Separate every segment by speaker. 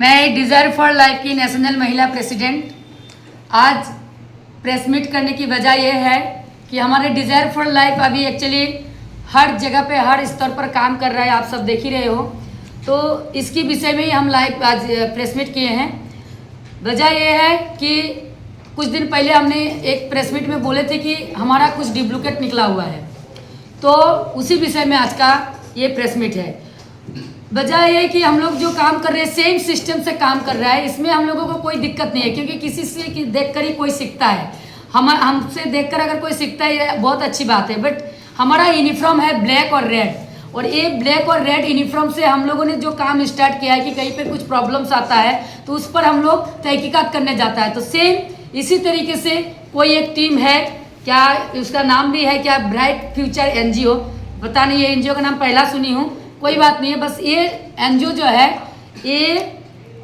Speaker 1: मैं desire for life की national महिला प्रेसिडेंट आज प्रेस मीट करने की वजह यह है कि हमारे डिज़ायर फॉर लाइफ अभी एक्चुअली हर जगह पे, हर स्तर पर काम कर रहा है, आप सब देख ही रहे हो। तो इसकी विषय में ही हम लाइव आज प्रेस मीट किए हैं। वजह यह है कि कुछ दिन पहले हमने एक प्रेस मीट में बोले थे कि हमारा कुछ डुप्लीकेट निकला हुआ है। तो उसी विषय में आज का ये प्रेस मीट है। वजह है कि हम लोग जो काम कर रहे हैं सेम सिस्टम से काम कर रहा है, इसमें हम लोगों को कोई दिक्कत नहीं है, क्योंकि किसी से देख कर ही कोई सीखता है। हम, हमसे देखकर अगर कोई सीखता है बहुत अच्छी बात है बट हमारा यूनिफॉर्म है ब्लैक और रेड और ये ब्लैक और रेड यूनिफॉर्म से हम लोगों ने जो काम स्टार्ट किया है कि कहीं पे कुछ प्रॉब्लम्स आता है तो उस पर हम लोग तहकीकात करने जाता है। तो सेम इसी तरीके से कोई एक टीम है, क्या उसका नाम भी है, क्या ब्राइट फ्यूचर एनजीओ पता नहीं, ये एनजीओ का नाम पहला सुनी हूँ। कोई बात नहीं है, बस ये एनजीओ जो है, ये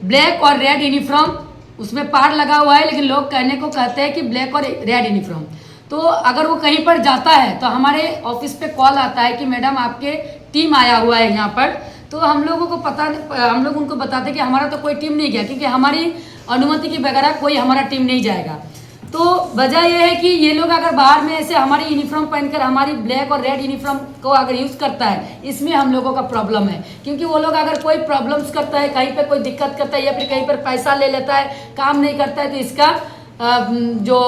Speaker 1: ब्लैक और रेड यूनिफॉर्म उसमें पार लगा हुआ है, लेकिन लोग कहने को कहते हैं कि ब्लैक और रेड यूनिफॉर्म तो अगर वो कहीं पर जाता है तो हमारे ऑफ़िस पे कॉल आता है कि मैडम आपके टीम आया हुआ है यहाँ पर। तो हम लोगों को पता, हम लोग उनको बताते कि हमारा तो कोई टीम नहीं गया, क्योंकि हमारी अनुमति के बगैर कोई हमारा टीम नहीं जाएगा। तो वजह यह है कि ये लोग अगर बाहर में ऐसे हमारी यूनिफॉर्म पहनकर हमारी ब्लैक और रेड यूनिफॉर्म को अगर यूज़ करता है इसमें हम लोगों का प्रॉब्लम है। क्योंकि वो लोग अगर कोई प्रॉब्लम्स करता है कहीं पर कोई दिक्कत करता है या फिर कहीं पर पैसा ले लेता है काम नहीं करता है तो इसका जो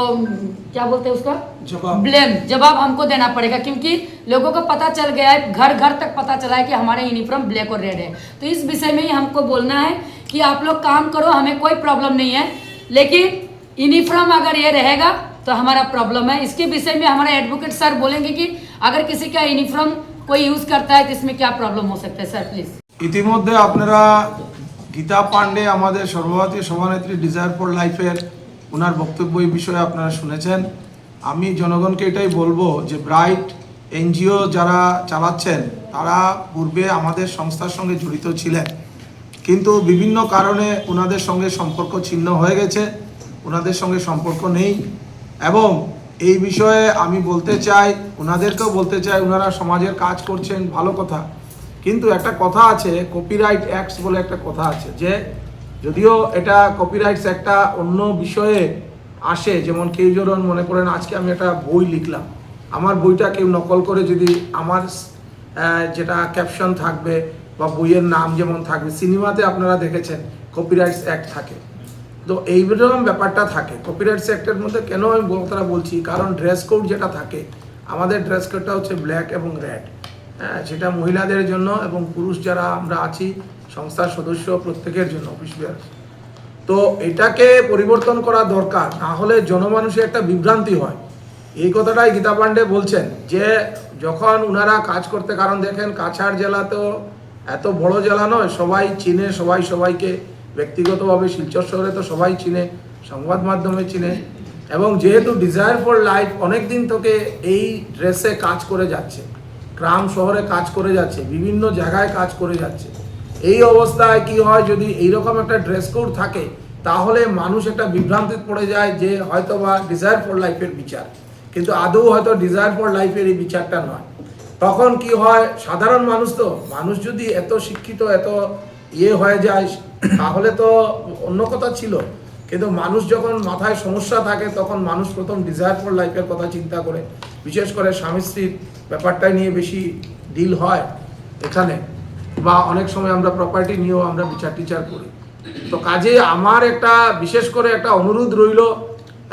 Speaker 1: क्या बोलते हैं उसका?
Speaker 2: जवाब।
Speaker 1: ब्लेम जवाब हमको देना पड़ेगा। क्योंकि लोगों को पता चल गया है घर घर तक पता चला है कि हमारा यूनिफॉर्म ब्लैक और रेड है। तो इस विषय में ही हमको बोलना है कि आप लोग काम करो हमें कोई प्रॉब्लम नहीं है। लेकिन यूनिफॉर्म अगर ये रहेगा तो हमारा प्रॉब्लम है इसके विषय में हमारे एडवोकेट सर बोलेंगे कि अगर किसी का यूनिफॉर्म कोई यूज़ करता है तो इसमें क्या प्रॉब्लम हो सकता है सर प्लीज़
Speaker 2: ইতিমধ্যে আপনারা গীতা পান্ডে আমাদের সর্বভারতীয় সভানেত্রী ডিজায়ার ফর লাইফের ওনার বক্তব্য এই বিষয়ে আপনারা শুনেছেন আমি জনগণকে এটাই বলবো যে ব্রাইট এনজিও যারা চালাচ্ছেন তারা পূর্বে আমাদের সংস্থার সঙ্গে জড়িত ছিলেন কিন্তু বিভিন্ন কারণে ওনাদের সঙ্গে সম্পর্ক ছিন্ন হয়ে গেছে ওনাদের সঙ্গে সম্পর্ক নেই। এবং এই বিষয়ে আমি বলতে চাই, ওনাদেরকেও বলতে চাই, ওনারা সমাজের কাজ করছেন, ভালো কথা। কিন্তু একটা কথা আছে কপিরাইট অ্যাক্টস বলে একটা কথা আছে যে, যদিও এটা কপিরাইটস একটা অন্য বিষয়ে আসে, যেমন কেউ যখন মনে করেন, আজকে আমি একটা বই লিখলাম। আমার বইটা কেউ নকল করে যদি আমার যেটা ক্যাপশন থাকবে বা বইয়ের নাম যেমন থাকবে, সিনেমাতে আপনারা দেখেছেন কপিরাইটস অ্যাক্ট থাকে। তো এইরকম ব্যাপারটা থাকে। কপিরাইট অ্যাক্টের মধ্যে কেন আমি কথাটা বলছি, কারণ ড্রেস কোড যেটা থাকে, আমাদের ড্রেস কোডটা হচ্ছে ব্ল্যাক এবং রেড হ্যাঁ সেটা মহিলাদের জন্য এবং পুরুষ যারা আমরা আছি, সংস্থার সদস্য প্রত্যেকের জন্য অফিস তো এটাকে পরিবর্তন করা দরকার, না হলে জনমানুষের একটা বিভ্রান্তি হয়। এই কথাটাই গীতা পাণ্ডে বলছেন যে, যখন ওনারা কাজ করতে, কারণ দেখেন কাছাড় জেলা তো এত বড় জেলা নয়, সবাই চিনে, সবাই সবাইকে ব্যক্তিগতভাবে শিলচর শহরে তো সবাই চিনে, সংবাদ মাধ্যমে চিনে। এবং যেহেতু ডিজায়ার ফর লাইফ অনেক দিন থেকে এই ড্রেসে কাজ করে যাচ্ছে, গ্রাম শহরে কাজ করে যাচ্ছে, বিভিন্ন জায়গায় কাজ করে যাচ্ছে, এই অবস্থায় কি হয় যদি এইরকম একটা ড্রেস কোড থাকে, তাহলে মানুষ একটা বিভ্রান্তি পড়ে যায় যে হয়তো বা ডিজায়ার ফর লাইফের বিচার। কিন্তু আদৌ হয়তো ডিজায়ার ফর লাইফের এই বিচারটা নয়। তখন কি হয়, সাধারণ মানুষ তো, মানুষ যদি এত শিক্ষিত, এত ইয়ে হয়ে যায় তাহলে তো অন্য কথা ছিল। কিন্তু মানুষ যখন মাথায় সমস্যা থাকে, তখন মানুষ প্রথম ডিজায়ার ফর লাইফের কথা চিন্তা করে। বিশেষ করে স্বামী স্ত্রীর ব্যাপারটা নিয়ে বেশি ডিল হয় এখানে। বা অনেক সময় আমরা প্রপার্টি নিয়েও আমরা বিচার টিচার করি। তো কাজে আমার একটা, বিশেষ করে একটা অনুরোধ রইল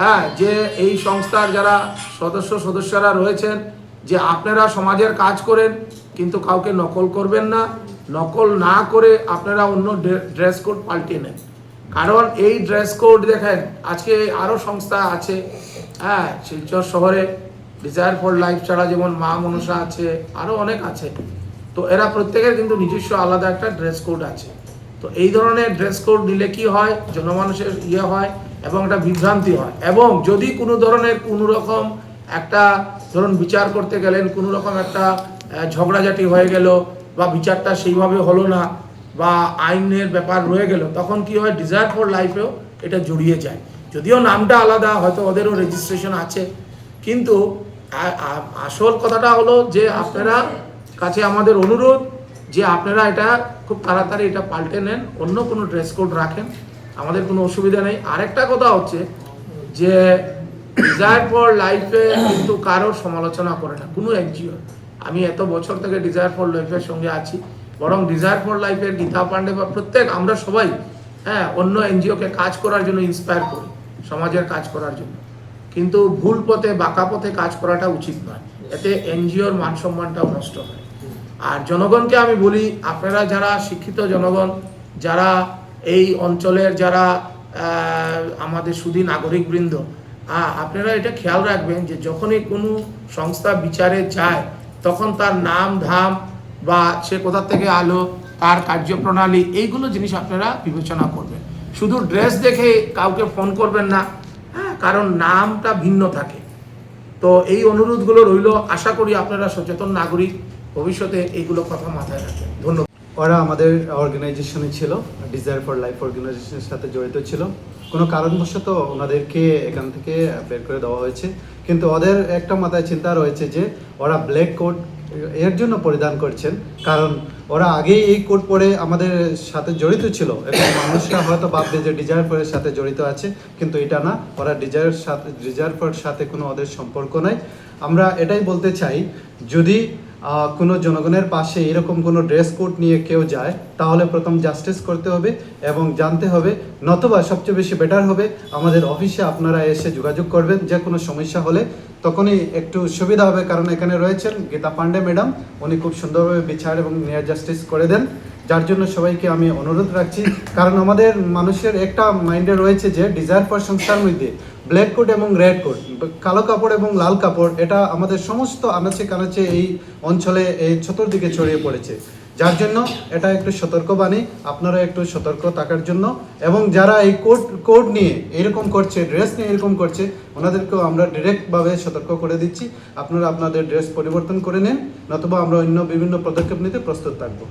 Speaker 2: হ্যাঁ যে এই সংস্থার যারা সদস্য, সদস্যরা রয়েছেন, যে আপনারা সমাজের কাজ করেন, কিন্তু কাউকে নকল করবেন না। নকল না করে আপনারা অন্য ড্রেস কোড পাল্টে নেন। কারণ এই ড্রেস কোড দেখেন, আজকে আরও সংস্থা আছে হ্যাঁ শিলচর শহরে ডিজায়ার ফর লাইফ ছাড়া যেমন মা মনসা আছে আরও অনেক আছে। তো এরা প্রত্যেকের কিন্তু নিজস্ব আলাদা একটা ড্রেস কোড আছে। তো এই ধরনের ড্রেস কোড নিলে কি হয়? জনমানুষের ইয়ে হয় এবং একটা বিভ্রান্তি হয়। এবং যদি কোনো ধরনের কোনো রকম একটা, ধরুন বিচার করতে গেলেন, কোনো রকম একটা ঝগড়াঝাটি হয়ে গেল বা বিচারটা সেইভাবে হলো না বা আইনের ব্যাপার রয়ে গেল, তখন কি হয় ডিজায়ার ফর লাইফেও এটা জড়িয়ে যায়। যদিও নামটা আলাদা, হয়তো ওদেরও রেজিস্ট্রেশন আছে, কিন্তু আসল কথাটা হলো যে আপনারা কাছে আমাদের অনুরোধ যে আপনারা এটা খুব তাড়াতাড়ি এটা পাল্টে নেন, অন্য কোনো ড্রেস কোড রাখেন, আমাদের কোনো অসুবিধা নেই। আরেকটা কথা হচ্ছে যে ডিজায়ার ফর লাইফে কিন্তু কারোর সমালোচনা করে না, কোনো এনজিও আমি এত বছর থেকে ডিজায়ার ফর লাইফের সঙ্গে আছি, বরং ডিজায়ার ফর লাইফের গীতা পান্ডে বা প্রত্যেক, আমরা সবাই হ্যাঁ অন্য এনজিওকে কাজ করার জন্য ইন্সপায়ার করি, সমাজের কাজ করার জন্য। কিন্তু ভুল পথে, বাঁকা পথে কাজ করাটা উচিত নয়। এতে এনজিওর মান সম্মানটাও নষ্ট হয়। আর জনগণকে আমি বলি, আপনারা যারা শিক্ষিত জনগণ, যারা এই অঞ্চলের যারা আমাদের সুদী নাগরিকবৃন্দ আপনারা এটা খেয়াল রাখবেন যে যখনই কোনো সংস্থা বিচারে যায় তখন তার নাম, ধাম বা সে কোথা থেকে আলো, তার কার্যপ্রণালী, এইগুলো জিনিস আপনারা বিবেচনা করবেন। শুধু ড্রেস দেখে কাউকে ফোন করবেন না হ্যাঁ কারণ নামটা ভিন্ন থাকে। তো এই অনুরোধগুলো রইল। আশা করি আপনারা সচেতন নাগরিক, ভবিষ্যতে এইগুলো কথা মাথায় রাখবেন। ধন্যবাদ।
Speaker 3: ওরা আমাদের অর্গানাইজেশনে ছিল ডিজায়ার ফর লাইফ অর্গানাইজেশনের সাথে জড়িত ছিল। কোনো কারণবশত ওনাদেরকে এখান থেকে বের করে দেওয়া হয়েছে। কিন্তু ওদের একটা মাথায় চিন্তা রয়েছে যে, ওরা ব্ল্যাক কোট এর জন্য পরিধান করছেন। কারণ ওরা আগেই এই কোট পরে আমাদের সাথে জড়িত ছিল। এবং মানুষরা হয়তো ভাববে যে ডিজায়ার ফরের সাথে জড়িত আছে, কিন্তু এটা না। ওরা ডিজায়ার সাথে ডিজায়ার ফরের সাথে কোনো ওদের সম্পর্ক নাই। আমরা এটাই বলতে চাই, যদি কোনো জনগণের পাশে এরকম কোনো ড্রেস কোড নিয়ে কেউ যায়, তাহলে প্রথম জাস্টিস করতে হবে এবং জানতে হবে নতবা সবচেয়ে বেশি বেটার হবে, আমাদের অফিসে আপনারা এসে যোগাযোগ করবেন, যে কোনো সমস্যা হলে। তখনই একটু সুবিধা হবে, কারণ এখানে রয়েছেন গীতা পান্ডে ম্যাডাম, উনি খুব সুন্দরভাবে বিচার এবং নিয়ার জাস্টিস করে দেন। যার জন্য সবাইকে আমি অনুরোধ রাখছি, কারণ আমাদের মানুষের একটা মাইন্ডে রয়েছে যে ডিজায়ার ফর সংস্থার মধ্যে ব্ল্যাক কোট এবং রেড কোট কালো কাপড় এবং লাল কাপড়, এটা আমাদের সমস্ত আনাচে কানাচে এই অঞ্চলে এই চতুর্দিকে ছড়িয়ে পড়েছে। যার জন্য এটা একটু সতর্কবাণী, আপনারা একটু সতর্ক থাকার জন্য। এবং যারা এই কোড কোড নিয়ে এরকম করছে ড্রেস নিয়ে এরকম করছে, ওনাদেরকেও আমরা ডিরেক্টভাবে সতর্ক করে দিচ্ছি। আপনারা আপনাদের ড্রেস পরিবর্তন করে নেন, নতুবা আমরা অন্য বিভিন্ন পদক্ষেপ নিতে প্রস্তুত থাকব।